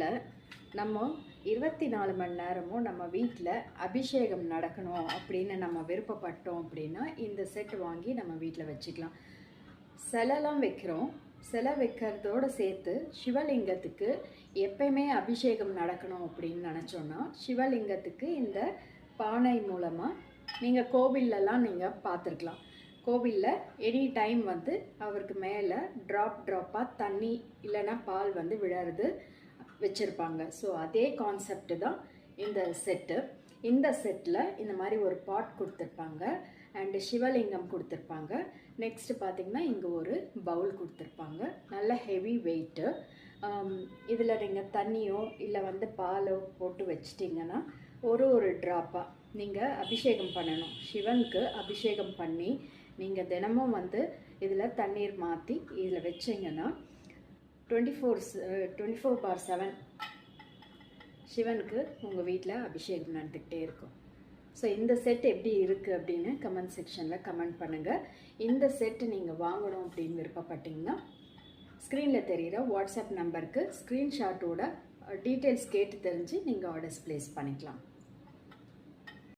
Settle நம்ம இருபத்தி நாலு மணி நேரமும் நம்ம வீட்டில் அபிஷேகம் நடக்கணும் அப்படின்னு நம்ம விருப்பப்பட்டோம் அப்படின்னா இந்த செட் வாங்கி நம்ம வீட்டில் வச்சுக்கலாம். சிலைலாம் வைக்கிறோம். சிலை வைக்கிறதோடு சேர்த்து சிவலிங்கத்துக்கு எப்பயுமே அபிஷேகம் நடக்கணும் அப்படின்னு நினச்சோன்னா சிவலிங்கத்துக்கு இந்த பானை மூலமாக நீங்கள் கோவில்லலாம் நீங்கள் பார்த்துருக்கலாம். கோவிலில் எனி டைம் வந்து அவருக்கு மேலே ட்ராப் ட்ராப்பாக தண்ணி இல்லைன்னா பால் வந்து விழறது வச்சுருப்பாங்க. ஸோ அதே கான்செப்ட் தான் இந்த செட்டு இந்த செட்டில் இந்த மாதிரி ஒரு பாட் கொடுத்துருப்பாங்க. அண்டு சிவலிங்கம் கொடுத்துருப்பாங்க. நெக்ஸ்ட்டு பார்த்திங்கன்னா இங்கே ஒரு பவுல் கொடுத்துருப்பாங்க. நல்ல ஹெவி வெயிட்டு இதில் நீங்கள் தண்ணியோ இல்லை வந்து பாலோ போட்டு வச்சிட்டிங்கன்னா ஒரு ஒரு ட்ராப்பாக நீங்கள் அபிஷேகம் பண்ணணும். சிவனுக்கு அபிஷேகம் பண்ணி நீங்கள் தினமும் வந்து இதில் தண்ணீர் மாற்றி இதில் வச்சிங்கன்னா twenty four twenty four four seven சிவனுக்கு உங்கள் வீட்டில் அபிஷேகம் நடந்துக்கிட்டே இருக்கும். ஸோ இந்த செட் எப்படி இருக்குது அப்படின்னு கமெண்ட் செக்ஷனில் கமெண்ட் பண்ணுங்கள் இந்த செட்டு நீங்கள் வாங்கணும் அப்படின்னு விருப்பப்பட்டீங்கன்னா ஸ்க்ரீனில் தெரிகிற வாட்ஸ்அப் நம்பருக்கு ஸ்க்ரீன்ஷாட்டோட டீட்டெயில்ஸ் கேட்டு தெரிஞ்சு நீங்கள் ஆர்டர்ஸ் ப்ளேஸ் பண்ணிக்கலாம்.